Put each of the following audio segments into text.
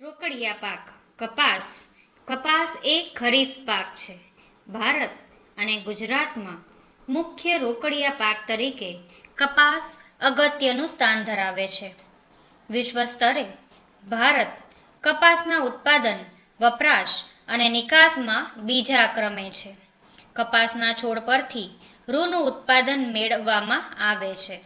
રોકડિયા પાક, કપાસ. કપાસ એ ખરીફ પાક છે. ભારત અને ગુજરાતમાં મુખ્ય રોકડિયા પાક તરીકે કપાસ અગત્યનું સ્થાન ધરાવે છે. વિશ્વ સ્તરે ભારત કપાસના ઉત્પાદન, વપરાશ અને નિકાસમાં બીજા ક્રમે છે. કપાસના છોડ પરથી રૂનું ઉત્પાદન મેળવવામાં આવે છે.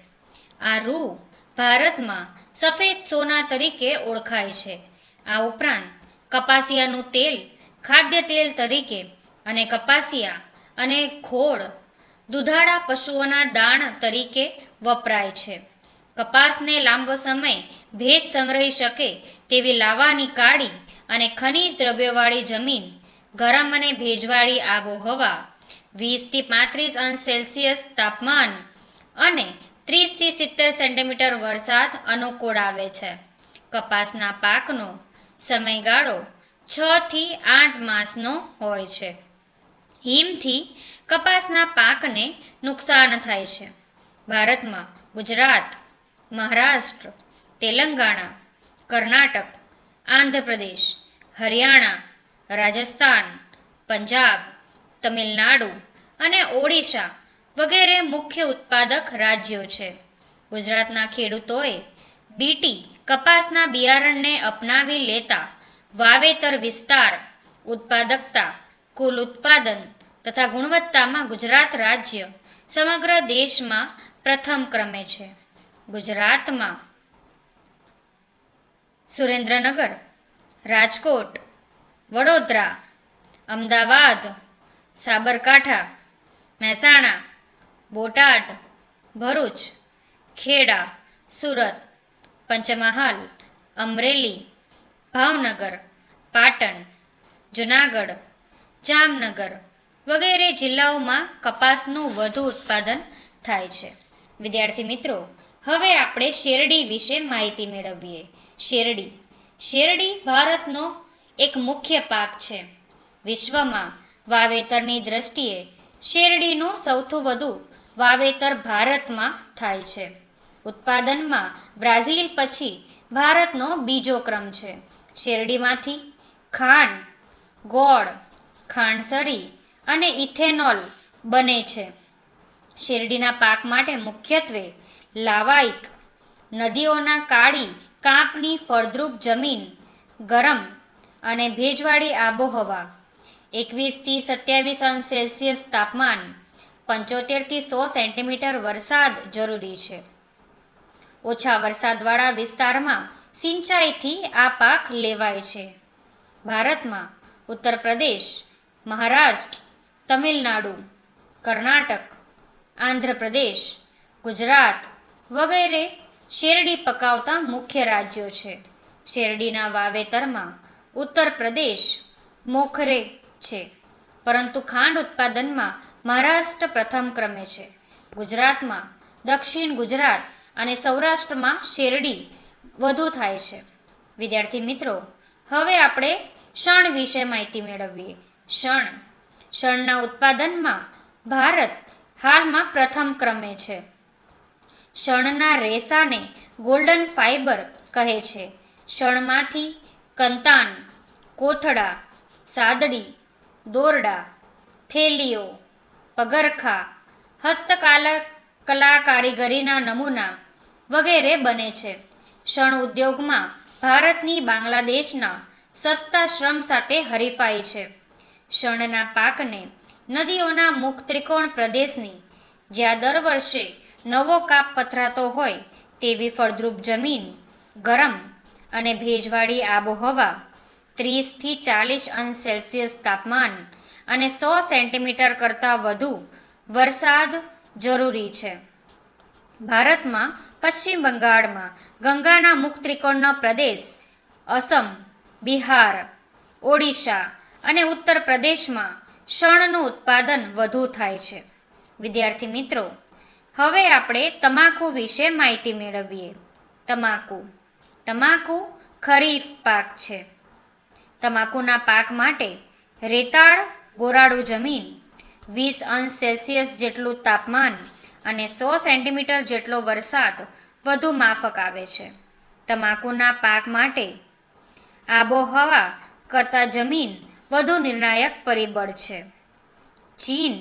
આ રૂ ભારતમાં સફેદ સોના તરીકે ઓળખાય છે. આ ઉપરાંત કપાસિયાનું તેલ, ખાદ્ય તેલ તરીકે અને કપાસિયા અને ખોળ દુધાળા પશુઓના દાણ તરીકે વપરાય છે. કપાસને લાંબો સમય ભેજ સંગ્રહી શકે તેવી લાવાની કાળી અને ખનિજ દ્રવ્યવાળી જમીન ગરમ અને ભેજવાળી આબોહવા, વીસથી પાંત્રીસ અંશ સેલ્સિયસ તાપમાન અને ત્રીસથી સિત્તેર સેન્ટીમીટર વરસાદ અનુકૂળ આવે છે. કપાસના પાકનો સમયગાળો છ થી આઠ માસનો હોય છે. હિમથી કપાસના પાકને નુકસાન થાય છે. ભારતમાં ગુજરાત, મહારાષ્ટ્ર, તેલંગાણા, કર્ણાટક, આંધ્રપ્રદેશ, હરિયાણા, રાજસ્થાન, પંજાબ, તમિલનાડુ અને ઓડિશા વગેરે મુખ્ય ઉત્પાદક રાજ્યો છે. ગુજરાતના ખેડૂતોએ બીટી કપાસના બિયારણને અપનાવી લેતા વાવેતર વિસ્તાર, ઉત્પાદકતા, કુલ ઉત્પાદન તથા ગુણવત્તામાં ગુજરાત રાજ્ય સમગ્ર દેશમાં પ્રથમ ક્રમે છે. ગુજરાતમાં સુરેન્દ્રનગર, રાજકોટ, વડોદરા, અમદાવાદ, સાબરકાંઠા, મહેસાણા, બોટાદ, ભરૂચ, ખેડા, સુરત પંચમહાલ, અમરેલી, ભાવનગર, પાટણ, જુનાગઢ, જામનગર વગેરે જિલ્લાઓમાં કપાસનું વધુ ઉત્પાદન થાય છે. વિદ્યાર્થી મિત્રો, હવે આપણે શેરડી વિશે માહિતી મેળવીએ. શેરડી. શેરડી ભારતનો એક મુખ્ય પાક છે. વિશ્વમાં વાવેતરની દ્રષ્ટિએ શેરડીનું સૌથી વધુ વાવેતર ભારતમાં થાય છે. ઉત્પાદનમાં બ્રાઝિલ પછી ભારતનો બીજો ક્રમ છે. શેરડીમાંથી ખાંડ, ગોળ, ખાંડસરી અને ઇથેનોલ બને છે. શેરડીના પાક માટે મુખ્યત્વે લાવાઈક નદીઓના કાળી કાંપની ફળદ્રુપ જમીન, ગરમ અને ભેજવાળી આબોહવા, એકવીસથી સત્યાવીસ અંશ સેલ્સિયસ તાપમાન, પંચોતેરથી સો સેન્ટીમીટર વરસાદ જરૂરી છે. ઓછા વરસાદવાળા વિસ્તારમાં સિંચાઈથી આ પાક લેવાય છે. ભારતમાં ઉત્તર પ્રદેશ, મહારાષ્ટ્ર, તમિલનાડુ, કર્ણાટક, આંધ્રપ્રદેશ, ગુજરાત વગેરે શેરડી પકાવતા મુખ્ય રાજ્યો છે. શેરડીના વાવેતરમાં ઉત્તર પ્રદેશ મોખરે છે, પરંતુ ખાંડ ઉત્પાદનમાં મહારાષ્ટ્ર પ્રથમ ક્રમે છે. ગુજરાતમાં દક્ષિણ ગુજરાત અને સૌરાષ્ટ્રમાં શેરડી વધુ થાય છે. વિદ્યાર્થી મિત્રો, હવે આપણે શણ વિશે માહિતી મેળવીએ. શણ શણના ઉત્પાદનમાં ભારત હાલમાં પ્રથમ ક્રમે છે. શણના રેસાને ગોલ્ડન ફાઇબર કહે છે. શણમાંથી કંતાન, કોથળા, સાદડી, દોરડા, થેલીઓ, પગરખા હસ્તકલા કલા કારીગરીના નમૂના વગેરે બને છે. શણ ઉદ્યોગમાં ભારતની બાંગ્લાદેશના સસ્તા શ્રમ સાથે હરીફાઈ છે. શણના પાકને નદીઓના મુખ ત્રિકોણ પ્રદેશની, જ્યાં દર વર્ષે નવો કાપ પથરાતો હોય, તેવી ફળદ્રુપ જમીન, ગરમ અને ભેજવાળી આબોહવા, ત્રીસથી ચાલીસ અંશ સેલ્સિયસ તાપમાન અને સો સેન્ટીમીટર કરતાં વધુ વરસાદ જરૂરી છે. ભારતમાં, પશ્ચિમ બંગાળમાં, ગંગાના મુખ ત્રિકોણનો પ્રદેશ અસમ, બિહાર, ઓડિશા અને ઉત્તર પ્રદેશમાં શણનું ઉત્પાદન વધુ થાય છે. વિદ્યાર્થી મિત્રો, હવે આપણે તમાકુ વિશે માહિતી મેળવીએ. તમાકુ. તમાકુ ખરીફ પાક છે. તમાકુના પાક માટે રેતાળ ગોરાળું જમીન વીસ અંશ સેલ્સિયસ જેટલું તાપમાન અને સો સેન્ટીમીટર જેટલો વરસાદ વધુ માફક આવે છે. તમાકુના પાક માટે આબોહવા કરતાં જમીન વધુ નિર્ણાયક પરિબળ છે. ચીન,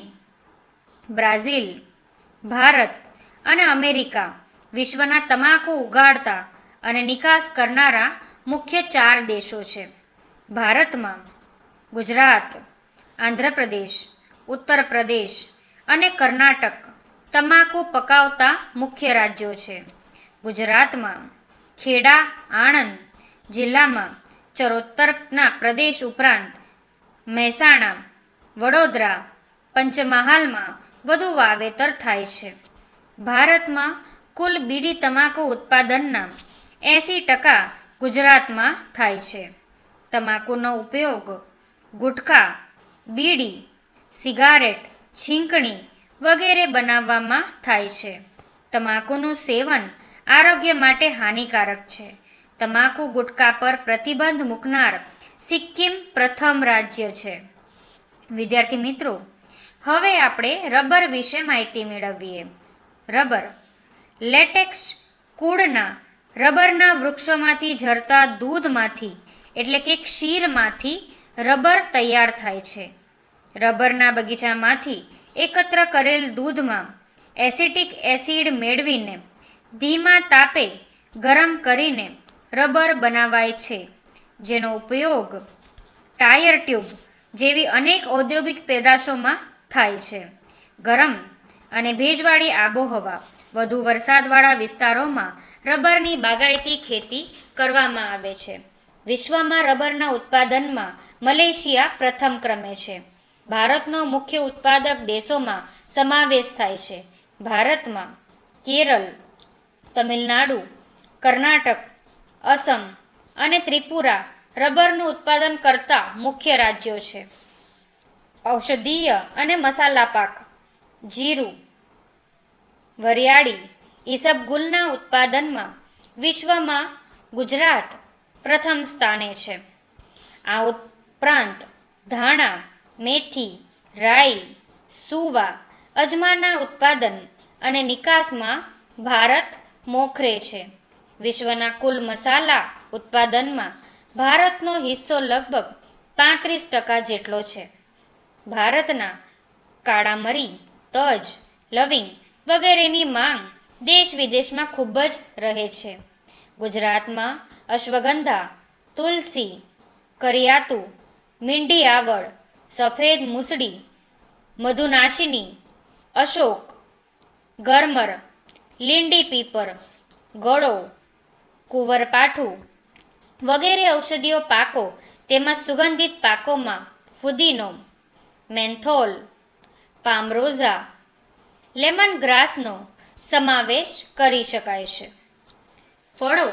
બ્રાઝિલ, ભારત અને અમેરિકા વિશ્વના તમાકુ ઉગાડતા અને નિકાસ કરનારા મુખ્ય ચાર દેશો છે. ભારતમાં ગુજરાત, આંધ્રપ્રદેશ ઉત્તર પ્રદેશ અને કર્ણાટક તમાકુ પકાવતા મુખ્ય રાજ્યો છે. ગુજરાતમાં ખેડા, આણંદ જિલ્લામાં ચરોતરના પ્રદેશ ઉપરાંત મહેસાણા, વડોદરા, પંચમહાલમાં વધુ વાવેતર થાય છે. ભારતમાં કુલ બીડી તમાકુ ઉત્પાદનના એંસી ટકા ગુજરાતમાં થાય છે. તમાકુનો ઉપયોગ ગુટખા, બીડી, સિગારેટ, છીંકણી વગેરે બનાવવામાં થાય છે. તમાકુનું સેવન આરોગ્ય માટે હાનિકારક છે. તમાકુ ગુટખા પર પ્રતિબંધ મૂકનાર સિક્કિમ પ્રથમ રાજ્ય છે. વિદ્યાર્થી મિત્રો, હવે આપણે રબર વિશે માહિતી મેળવીએ. રબર, લેટેક્સ કુળના રબરના વૃક્ષોમાંથી ઝરતા દૂધમાંથી, એટલે કે ક્ષીરમાંથી રબર તૈયાર થાય છે. રબરના બગીચામાંથી એકત્ર કરેલ દૂધમાં એસિટિક એસિડ મેળવીને ધીમા તાપે ગરમ કરીને રબર બનાવાય છે, જેનો ઉપયોગ ટાયર ટ્યુબ જેવી અનેક ઔદ્યોગિક પેદાશોમાં થાય છે. ગરમ અને ભેજવાળી આબોહવા વધુ વરસાદવાળા વિસ્તારોમાં રબરની બાગાયતી ખેતી કરવામાં આવે છે. વિશ્વમાં રબરના ઉત્પાદનમાં મલેશિયા પ્રથમ ક્રમે છે. ભારતનો મુખ્ય ઉત્પાદક દેશોમાં સમાવેશ થાય છે. ભારતમાં કેરળ, તમિલનાડુ, કર્ણાટક, અસમ અને ત્રિપુરા રબરનું ઉત્પાદન કરતા મુખ્ય રાજ્યો છે. ઔષધીય અને મસાલા પાક, જીરું, વરિયાળી ઈસબગુલના ઉત્પાદનમાં વિશ્વમાં ગુજરાત પ્રથમ સ્થાને છે. આ ઉપરાંત ધાણા મેથી, રાઈ, સુવા, અજમાના ઉત્પાદન અને નિકાસમાં ભારત મોખરે છે. વિશ્વના કુલ મસાલા ઉત્પાદનમાં ભારતનો હિસ્સો લગભગ પાંત્રીસ ટકા જેટલો છે. ભારતના કાળા મરી, તજ, લવિંગ વગેરેની માંગ દેશ વિદેશમાં ખૂબ જ રહે છે. ગુજરાતમાં અશ્વગંધા, તુલસી, કરિયાતુ, મીંડી આવળ સફેદ મૂસડી, મધુનાશિની, અશોક ગરમર લીંડી પીપર, ગળો, કુંવરપાઠું વગેરે ઔષધિઓ પાકો તેમજ સુગંધિત પાકોમાં ફુદીનો, મેન્થોલ, પામરોઝા, લેમન ગ્રાસનો સમાવેશ કરી શકાય છે. ફળો,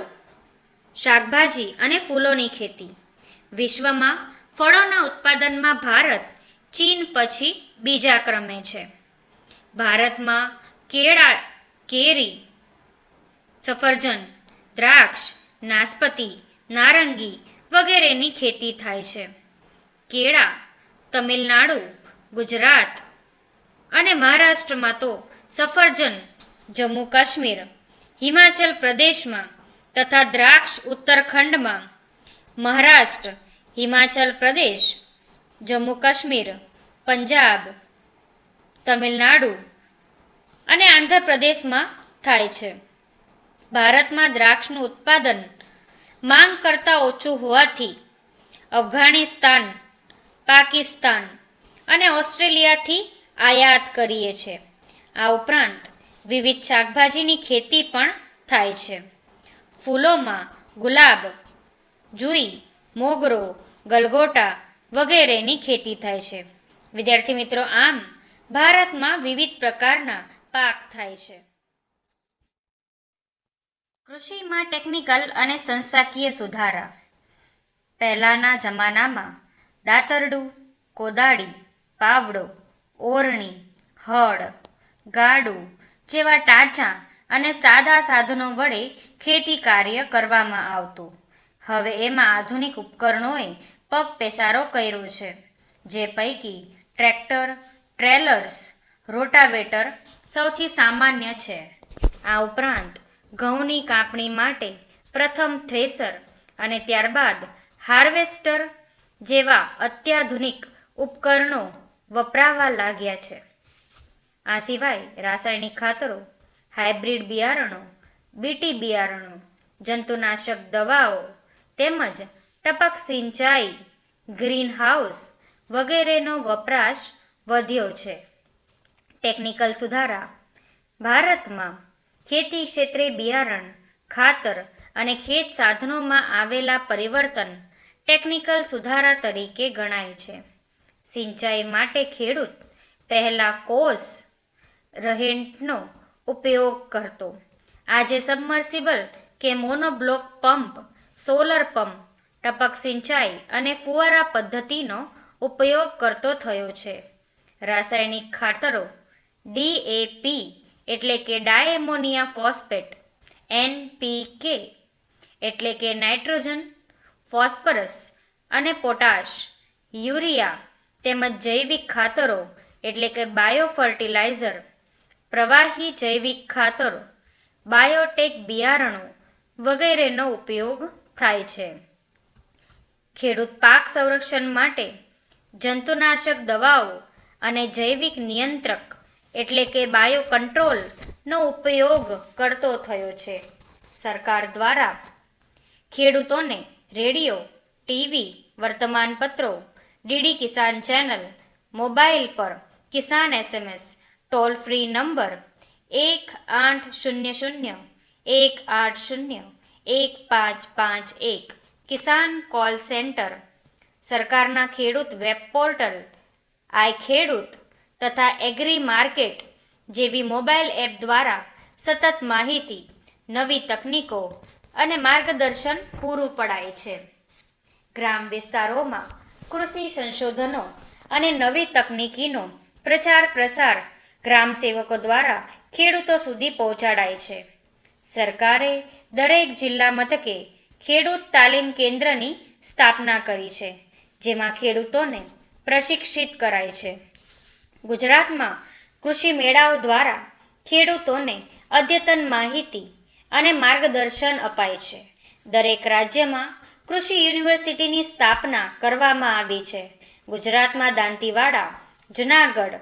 શાકભાજી અને ફૂલોની ખેતી વિશ્વમાં ફળોના ઉત્પાદનમાં ભારત, ચીન પછી બીજા ક્રમે છે. ભારતમાં કેળા, કેરી, સફરજન, દ્રાક્ષ નાસપતિ નારંગી વગેરેની ખેતી થાય છે. કેળા તમિલનાડુ, ગુજરાત અને મહારાષ્ટ્રમાં તો સફરજન જમ્મુ કાશ્મીર હિમાચલ પ્રદેશમાં તથા દ્રાક્ષ ઉત્તરખંડમાં મહારાષ્ટ્ર હિમાચલ પ્રદેશ, જમ્મુ કાશ્મીર, પંજાબ, તમિલનાડુ અને આંધ્રપ્રદેશમાં થાય છે. ભારતમાં દ્રાક્ષનું ઉત્પાદન માંગ કરતાં ઓછું હોવાથી અફઘાનિસ્તાન, પાકિસ્તાન અને ઓસ્ટ્રેલિયાથી આયાત કરીએ છે. આ ઉપરાંત વિવિધ શાકભાજીની ખેતી પણ થાય છે. ફૂલોમાં ગુલાબ, જુઈ, મોગરો ગલગોટા વગેરેની ખેતી થાય છે. વિદ્યાર્થી મિત્રો, આમ ભારતમાં વિવિધ પ્રકારના પાક થાય છે. કૃષિમાં ટેકનિકલ અને સંસ્થાકીય સુધારા. પહેલાંના જમાનામાં દાતરડું, કોદાળી, પાવડો, ઓરણી, હળ, ગાડું જેવા ટાંચા અને સાદા સાધનો વડે ખેતી કાર્ય કરવામાં આવતું. હવે એમાં આધુનિક ઉપકરણોએ પગ પેસારો કર્યો છે, જે પૈકી ટ્રેક્ટર, ટ્રેલર્સ, રોટાવેટર સૌથી સામાન્ય છે. આ ઉપરાંત, ઘઉંની કાપણી માટે પ્રથમ થ્રેસર અને ત્યારબાદ હાર્વેસ્ટર જેવા અત્યાધુનિક ઉપકરણો વપરાવા લાગ્યા છે. આ સિવાય રાસાયણિક ખાતરો, હાઇબ્રિડ બિયારણો, બીટી બિયારણો, જંતુનાશક દવાઓ તેમજ ટપક સિંચાઈ ગ્રીન હાઉસ વગેરેનો વપરાશ વધ્યો છે. ટેકનિકલ સુધારા. ભારતમાં ખેતી ક્ષેત્રે બિયારણ, ખાતર અને ખેત સાધનોમાં આવેલા પરિવર્તન ટેકનિકલ સુધારા તરીકે ગણાય છે. સિંચાઈ માટે ખેડૂત પહેલા કોસ રહેણનો ઉપયોગ કરતો. આજે સબમર્સિબલ કે મોનોબ્લોક પંપ સોલર પંપ ટપક સિંચાઈ અને ફુવારા પદ્ધતિનો ઉપયોગ કરતો થયો છે. રાસાયણિક ખાતરો ડીએપી એટલે કે ડાયમોનિયા ફોસ્ફેટ એનપીકે એટલે કે નાઇટ્રોજન, ફોસ્ફરસ અને પોટાશ, યુરિયા તેમજ જૈવિક ખાતરો એટલે કે બાયો ફર્ટિલાઇઝર પ્રવાહી જૈવિક ખાતરો, બાયોટેક બિયારણો વગેરેનો ઉપયોગ થાય છે. ખેડૂત પાક સંરક્ષણ માટે જંતુનાશક દવાઓ અને જૈવિક નિયંત્રક એટલે કે બાયો કંટ્રોલનો ઉપયોગ કરતો થયો છે. સરકાર દ્વારા ખેડૂતોને રેડિયો, ટીવી, વર્તમાનપત્રો, ડીડી કિસાન ચેનલ, મોબાઈલ પર Kisan SMS, toll free number એક આઠ શૂન્ય શૂન્ય, એક આઠ શૂન્ય, એક પાંચ પાંચ એક કિસાન કોલ સેન્ટર, સરકારના ખેડૂત વેબ પોર્ટલ, આઈ ખેડૂત તથા એગ્રી માર્કેટ જેવી મોબાઈલ એપ દ્વારા સતત માહિતી, નવી તકનીકો અને માર્ગદર્શન પૂરું પડાય છે. ગ્રામ વિસ્તારોમાં કૃષિ સંશોધનો અને નવી તકનીકીનો પ્રચાર પ્રસાર ગ્રામ સેવકો દ્વારા ખેડૂતો સુધી પહોંચાડાય છે. સરકારે દરેક જિલ્લા મથકે ખેડૂત તાલીમ કેન્દ્રની સ્થાપના કરી છે, જેમાં ખેડૂતોને પ્રશિક્ષિત કરાય છે. ગુજરાતમાં કૃષિ મેળાઓ દ્વારા ખેડૂતોને અદ્યતન માહિતી અને માર્ગદર્શન અપાય છે. દરેક રાજ્યમાં કૃષિ યુનિવર્સિટીની સ્થાપના કરવામાં આવી છે. ગુજરાતમાં દાંતીવાડા, જુનાગઢ,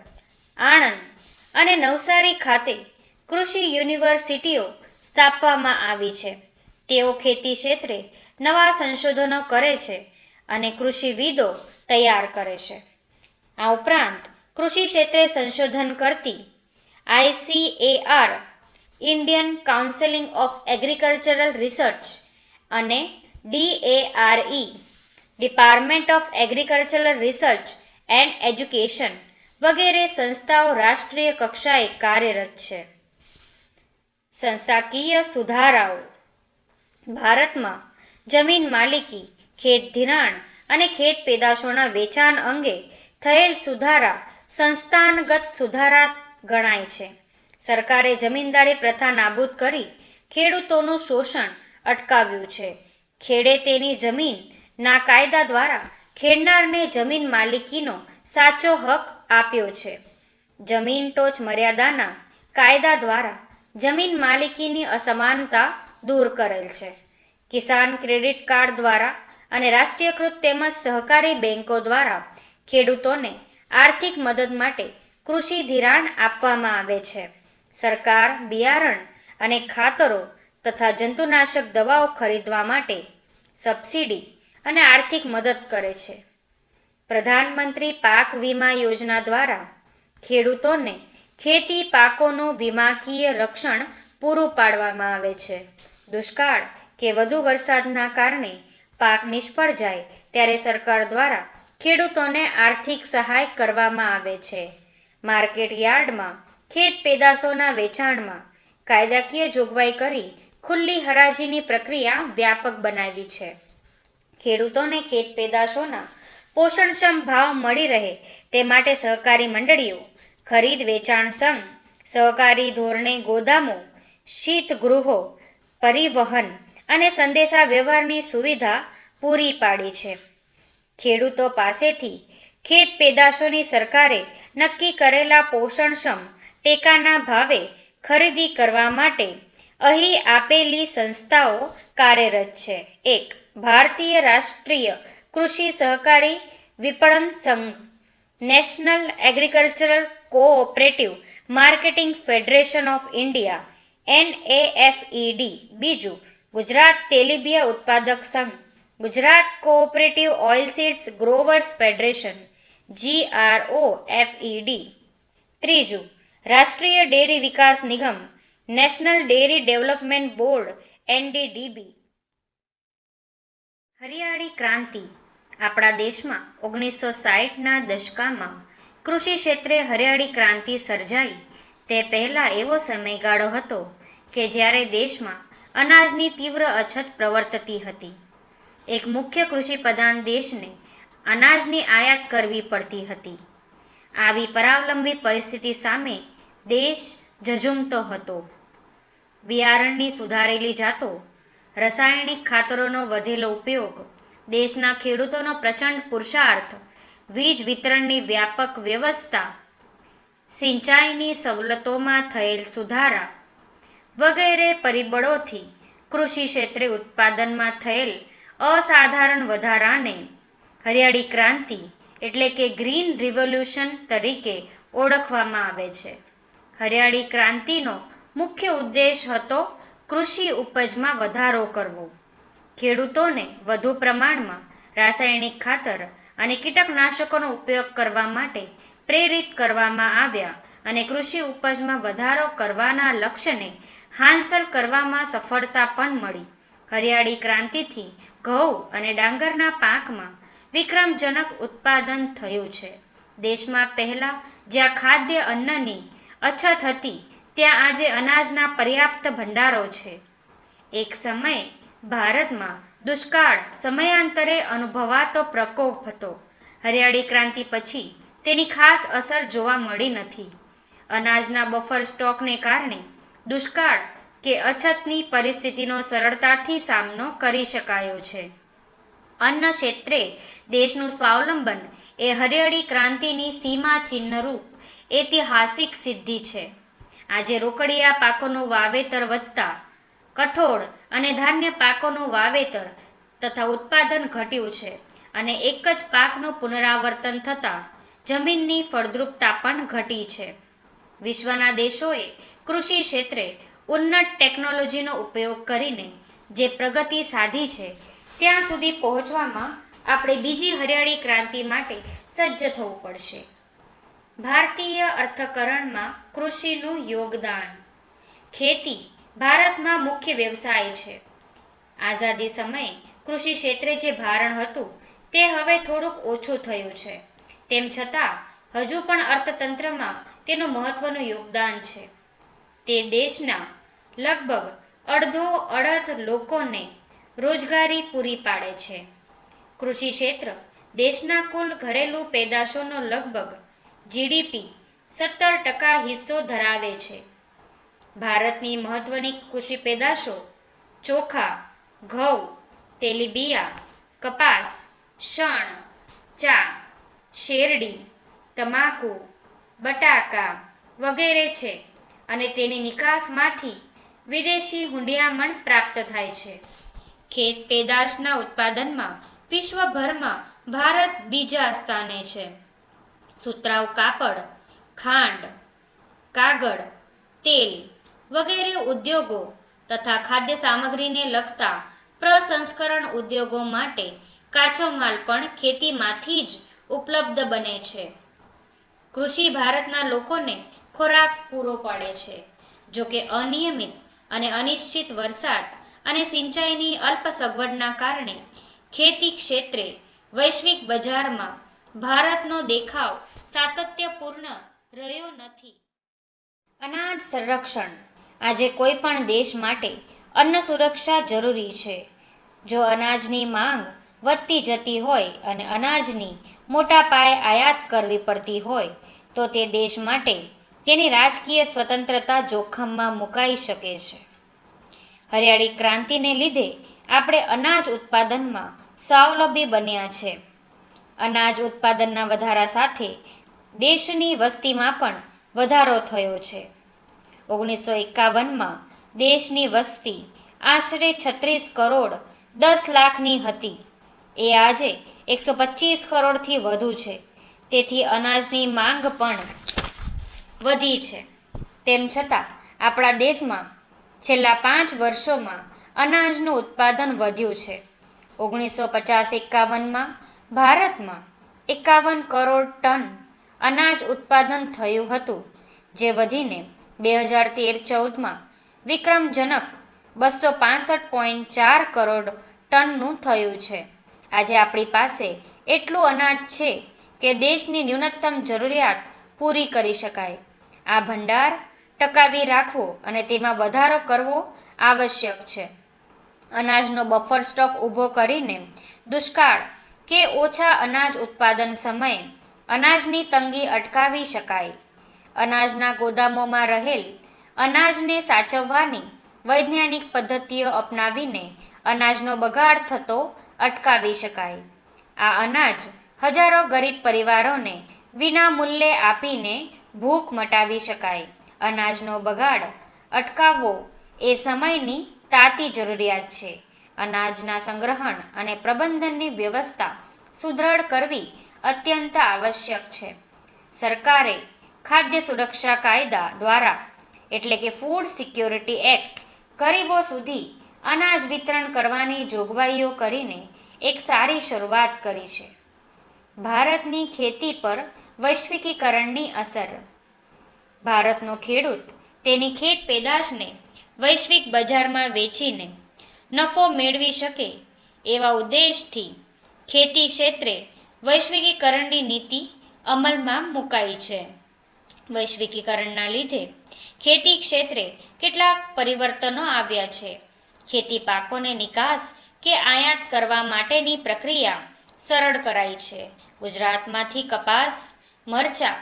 આણંદ અને નવસારી ખાતે કૃષિ યુનિવર્સિટીઓ સ્થાપવામાં આવી છે. તેઓ ખેતી ક્ષેત્રે નવા સંશોધનો કરે છે અને કૃષિવિદો તૈયાર કરે છે. આ ઉપરાંત કૃષિ ક્ષેત્રે સંશોધન કરતી ICAR Indian counselling of agricultural research અને DARE department of agricultural research and education વગેરે સંસ્થાઓ રાષ્ટ્રીય કક્ષાએ કાર્યરત છે. સંસ્થાકીય સુધારાઓ ભારતમાં જમીન માલિકી, ખેત ધિરાણ અને ખેત પેદાશોના વેચાણ અંગે થયેલ સુધારા સંસ્થાનગત સુધારા ગણાય છે. સરકારે જમીનદારી પ્રથા નાબૂદ કરી ખેડૂતોનું શોષણ અટકાવ્યું છે. ખેડે તેની જમીનના કાયદા દ્વારા ખેડનારને જમીન માલિકીનો સાચો હક આપ્યો છે. જમીન ટોચ મર્યાદાના કાયદા દ્વારા જમીન માલિકીની અસમાનતા દૂર કરેલ છે. કિસાન ક્રેડિટ કાર્ડ દ્વારા અને રાષ્ટ્રીયકૃત તેમજ સહકારી બેન્કો દ્વારા ખેડૂતોને આર્થિક મદદ માટે કૃષિ ધિરાણ આપવામાં આવે છે. સરકાર, બિયારણ અને ખાતરો તથા જંતુનાશક દવાઓ ખરીદવા માટે સબસિડી અને આર્થિક મદદ કરે છે. પ્રધાનમંત્રી પાક વીમા યોજના દ્વારા ખેડૂતોને ખેતી પાકોનું વીમાકીય રક્ષણ પૂરું પાડવામાં આવે છે. દુષ્કાળ કે વધુ વરસાદના કારણે પાક નિષ્ફળ જાય ત્યારે સરકાર દ્વારા ખેડૂતોને આર્થિક સહાય કરવામાં આવે છે. માર્કેટ યાર્ડમાં ખેત પેદાશોના વેચાણમાં કાયદાકીય જોગવાઈ કરી ખુલ્લી હરાજીની પ્રક્રિયા વ્યાપક બનાવી છે. ખેડૂતોને ખેત પેદાશોના પોષણક્ષમ ભાવ મળી રહે તે માટે સહકારી મંડળીઓ, ખરીદ વેચાણ સંઘ, સહકારી ધોરણે ગોદામો શીત ગૃહો પરિવહન અને સંદેશા વ્યવહારની સુવિધા પૂરી પાડી છે. ખેડૂતો પાસેથી ખેત પેદાશોની સરકારે નક્કી કરેલા પોષણક્ષમ ટેકાના ભાવે ખરીદી કરવા માટે અહીં આપેલી સંસ્થાઓ કાર્યરત છે. એક, ભારતીય રાષ્ટ્રીય કૃષિ સહકારી વિપણન સંઘ, national agricultural cooperative marketing federation of India NAFED બીજું, ગુજરાત તેલીબિયા ઉત્પાદક સંઘ. Gujarat cooperative oilseeds growers federation GRO FED ત્રીજું, રાષ્ટ્રીય ડેરી વિકાસ નિગમ, national dairy development board NDDB હરિયાળી ક્રાંતિ આપણા દેશમાં ઓગણીસો સાઠના દશકામાં કૃષિ ક્ષેત્રે હરિયાળી ક્રાંતિ સર્જાઈ તે પહેલાં એવો સમયગાળો હતો કે જ્યારે દેશમાં અનાજની તીવ્ર અછત પ્રવર્તતી હતી. એક મુખ્ય કૃષિ પ્રધાન દેશને અનાજની આયાત કરવી પડતી હતી. આવી પરાવલંબી પરિસ્થિતિ સામે દેશ ઝઝૂમતો હતો. બિયારણની સુધારેલી જાતો, રાસાયણિક ખાતરોનો વધેલો ઉપયોગ, દેશના ખેડૂતોનો પ્રચંડ પુરુષાર્થ, વીજ વિતરણની વ્યાપક વ્યવસ્થા સિંચાઈની સવલતોમાં થયેલ સુધારા વગેરે પરિબળોથી કૃષિ ક્ષેત્રે ઉત્પાદનમાં થયેલ અસાધારણ વધારાને હરિયાળી ક્રાંતિ એટલે કે ગ્રીન રિવોલ્યુશન તરીકે ઓળખવામાં આવે છે. હરિયાળી ક્રાંતિનો મુખ્ય ઉદ્દેશ હતો કૃષિ ઉપજમાં વધારો કરવો. ખેડૂતોને વધુ પ્રમાણમાં રાસાયણિક ખાતર અને કીટકનાશકોનો ઉપયોગ કરવા માટે પ્રેરિત કરવામાં આવ્યા અને કૃષિ ઉપજમાં વધારો કરવાના લક્ષ્યને હાંસલ કરવામાં સફળતા પણ મળી. હરિયાળી ક્રાંતિથી ઘઉં અને ડાંગરના પાકમાં વિક્રમજનક ઉત્પાદન થયું છે. દેશમાં પહેલાં જ્યાં ખાદ્ય અન્નની અછત હતી, ત્યાં આજે અનાજના પર્યાપ્ત ભંડારો છે. એક સમયે ભારતમાં દુષ્કાળ સમયાંતરે અનુભવાતો પ્રકોપ હતો. હરિયાળી ક્રાંતિ પછી તેની ખાસ અસર જોવા મળી નથી. અનાજના બફર સ્ટોકને કારણે દુષ્કાળ કે અછતની પરિસ્થિતિનો સરળતાથી સામનો કરી શકાયો છે. અન્ન ક્ષેત્રે દેશનું સ્વાવલંબન એ હરિયાળી ક્રાંતિની સીમા ચિહ્નરૂપ ઐતિહાસિક સિદ્ધિ છે. આજે રોકડિયા પાકોનું વાવેતર વધતા કઠોળ અને ધાન્ય પાકોનું વાવેતર તથા ઉત્પાદન ઘટ્યું છે અને એક જ પાકનું પુનરાવર્તન થતાં જમીનની ફળદ્રુપતા પણ ઘટી છે. વિશ્વના દેશોએ કૃષિ ક્ષેત્રે ઉન્નત ટેકનોલોજીનો ઉપયોગ કરીને જે પ્રગતિ સાધી છે, ત્યાં સુધી પહોંચવામાં આપણે બીજી હરિયાળી ક્રાંતિ માટે સજ્જ થવું પડશે. ભારતીય અર્થકરણમાં કૃષિનું યોગદાન. ખેતી ભારતમાં મુખ્ય વ્યવસાય છે. આઝાદી સમયે કૃષિ ક્ષેત્રે જે ભારણ હતું, તે હવે થોડુંક ઓછું થયું છે. તેમ છતાં, હજુ પણ અર્થતંત્રમાં તેનું મહત્વનું યોગદાન છે. તે દેશના લગભગ અડધો અડધ લોકોને રોજગારી પૂરી પાડે છે. કૃષિ ક્ષેત્ર દેશના કુલ ઘરેલું પેદાશોનો લગભગ જીડીપી સત્તર ટકા હિસ્સો ધરાવે છે. ભારતની મહત્વની કૃષિ પેદાશો ચોખા, ઘઉં, તેલીબિયા, કપાસ, શણ, ચા શેરડી, તમાકુ, બટાકા વગેરે છે અને તેની નિકાસમાંથી વિદેશી હુંડિયામણ પ્રાપ્ત થાય છે. ખેત પેદાશના ઉત્પાદનમાં વિશ્વભરમાં ભારત બીજા સ્થાને છે. સુતરાઉ કાપડ, ખાંડ, કાગળ, તેલ વગેરે ઉદ્યોગો તથા ખાદ્ય સામગ્રીને લગતા પ્રસંસ્કરણ ઉદ્યોગો માટે કાચો માલ પણ ખેતીમાંથી જ ઉપલબ્ધ બને છે. કૃષિ ભારતના લોકોને ખોરાક પૂરો પાડે છે. જો કે અનિયમિત અને અનિશ્ચિત વરસાદ અને સિંચાઈની અલ્પ સગવડના કારણે ખેતી ક્ષેત્રે વૈશ્વિક બજારમાં ભારતનો દેખાવ સાતત્યપૂર્ણ રહ્યો નથી. અનાજ સંરક્ષણ આજે કોઈ પણ દેશ માટે અન્ન સુરક્ષા જરૂરી છે. જો અનાજની માંગ વધતી જતી હોય અને અનાજની મોટા પાયે આયાત કરવી પડતી હોય તો તે દેશ માટે તેની રાજકીય સ્વતંત્રતા જોખમમાં મુકાઈ શકે છે. હરિયાળી ક્રાંતિને લીધે આપણે અનાજ ઉત્પાદનમાં સ્વાવલંબી બન્યા છે. અનાજ ઉત્પાદનના વધારા સાથે દેશની વસ્તીમાં પણ વધારો થયો છે. ઓગણીસો એકાવનમાં દેશની વસ્તી આશરે છત્રીસ કરોડ દસ લાખની હતી. એ આજે એકસો પચીસ કરોડથી વધુ છે. તેથી અનાજની માંગ પણ વધી છે. તેમ છતાં, આપણા દેશમાં છેલ્લા પાંચ વર્ષોમાં અનાજનું ઉત્પાદન વધ્યું છે. ઓગણીસો પચાસ એકાવનમાં ભારતમાં એકાવન કરોડ ટન અનાજ ઉત્પાદન થયું હતું, જે વધીને બે હજાર તેર ચૌદમાં વિક્રમજનક બસો પાસઠ પોઈન્ટ ચાર કરોડ ટનનું થયું છે. આજે આપણી પાસે એટલું અનાજ છે કે દેશની ન્યૂનતમ જરૂરિયાત પૂરી કરી શકાય. આ ભંડાર ટકાવી રાખવો અને તેમાં વધારો કરવો આવશ્યક છે. અનાજનો બફર સ્ટોક ઊભો કરીને દુષ્કાળ કે ઓછા અનાજ ઉત્પાદન સમયે અનાજની તંગી અટકાવી શકાય. અનાજના ગોદામોમાં રહેલ અનાજને સાચવવાની વૈજ્ઞાનિક પદ્ધતિઓ અપનાવીને અનાજનો બગાડ થતો અટકાવી શકાય. આ અનાજ હજારો ગરીબ પરિવારોને વિના મૂલ્યે આપીને ભૂખ મટાવી શકાય. અનાજનો બગાડ અટકાવવો એ સમયની તાતી જરૂરિયાત છે. અનાજના સંગ્રહણ અને પ્રબંધનની વ્યવસ્થા સુદૃઢ કરવી અત્યંત આવશ્યક છે. સરકારે ખાદ્ય સુરક્ષા કાયદા દ્વારા, એટલે કે ફૂડ સિક્યોરિટી એક્ટ ગરીબો સુધી અનાજ વિતરણ કરવાની જોગવાઈઓ કરીને એક સારી શરૂઆત કરી છે. ભારતની ખેતી પર વૈશ્વિકીકરણની અસર. ભારતનો ખેડૂત તેની ખેત પેદાશને વૈશ્વિક બજારમાં વેચીને નફો મેળવી શકે એવા ઉદ્દેશથી ખેતી ક્ષેત્રે વૈશ્વિકીકરણની નીતિ અમલમાં મુકાઈ છે. વૈશ્વિકીકરણના લીધે ખેતી ક્ષેત્રે કેટલાક પરિવર્તનો આવ્યા છે. ખેતી પાકોને નિકાસ કે આયાત કરવા માટેની પ્રક્રિયા સરળ કરાઈ છે. ગુજરાતમાંથી કપાસ, મરચા,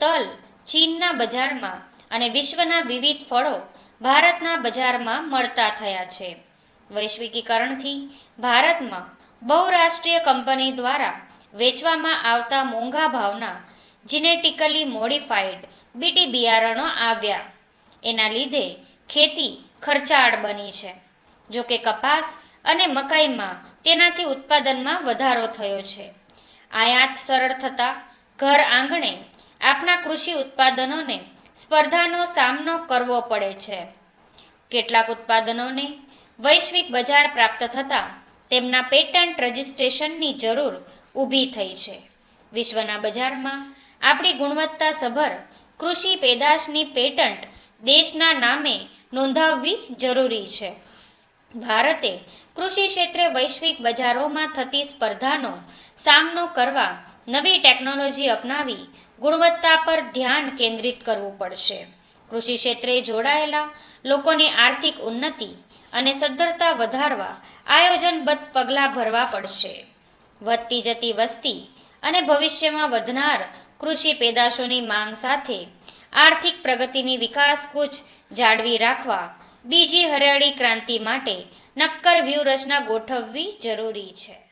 તલ ચીનના બજારમાં અને વિશ્વના વિવિધ ફળો ભારતના બજારમાં મળતા થયા છે. વૈશ્વિકીકરણથી ભારતમાં બહુરાષ્ટ્રીય કંપની દ્વારા વેચવામાં આવતા મોંઘા ભાવના જીનેટિકલી મોડિફાઈડ બીટી બિયારણો આવ્યા. એના લીધે ખેતી ખર્ચાળ બની છે. જો કે કપાસ અને મકાઈમાં તેનાથી ઉત્પાદનમાં વધારો થયો છે. આયાત સરળ થતાં ઘર આંગણે આપણા કૃષિ ઉત્પાદનોને સ્પર્ધાનો સામનો કરવો પડે છે. કેટલાક ઉત્પાદનોને વૈશ્વિક બજાર પ્રાપ્ત થતાં તેમના પેટન્ટ રજિસ્ટ્રેશનની જરૂર ઊભી થઈ છે. વિશ્વના બજારમાં આપણી ગુણવત્તાસભર કૃષિ પેદાશની પેટન્ટ દેશના નામે નોંધાવવી જરૂરી છે. ભારતે કૃષિ ક્ષેત્રે વૈશ્વિક બજારોમાં થતી સ્પર્ધાનો સામનો કરવા નવી ટેકનોલોજી અપનાવી ગુણવત્તા પર ધ્યાન કેન્દ્રિત કરવું પડશે. કૃષિ ક્ષેત્રે જોડાયેલા લોકોની આર્થિક ઉન્નતિ અને સદ્ધરતા વધારવા આયોજનબદ્ધ પગલાં ભરવા પડશે. વધતી જતી વસ્તી અને ભવિષ્યમાં વધનાર કૃષિ પેદાશોની માંગ સાથે આર્થિક પ્રગતિની વિકાસ કૂચ જાળવી રાખવા બીજી હરિયાળી ક્રાંતિ માટે નક્કર વ્યૂહરચના ગોઠવવી જરૂરી છે.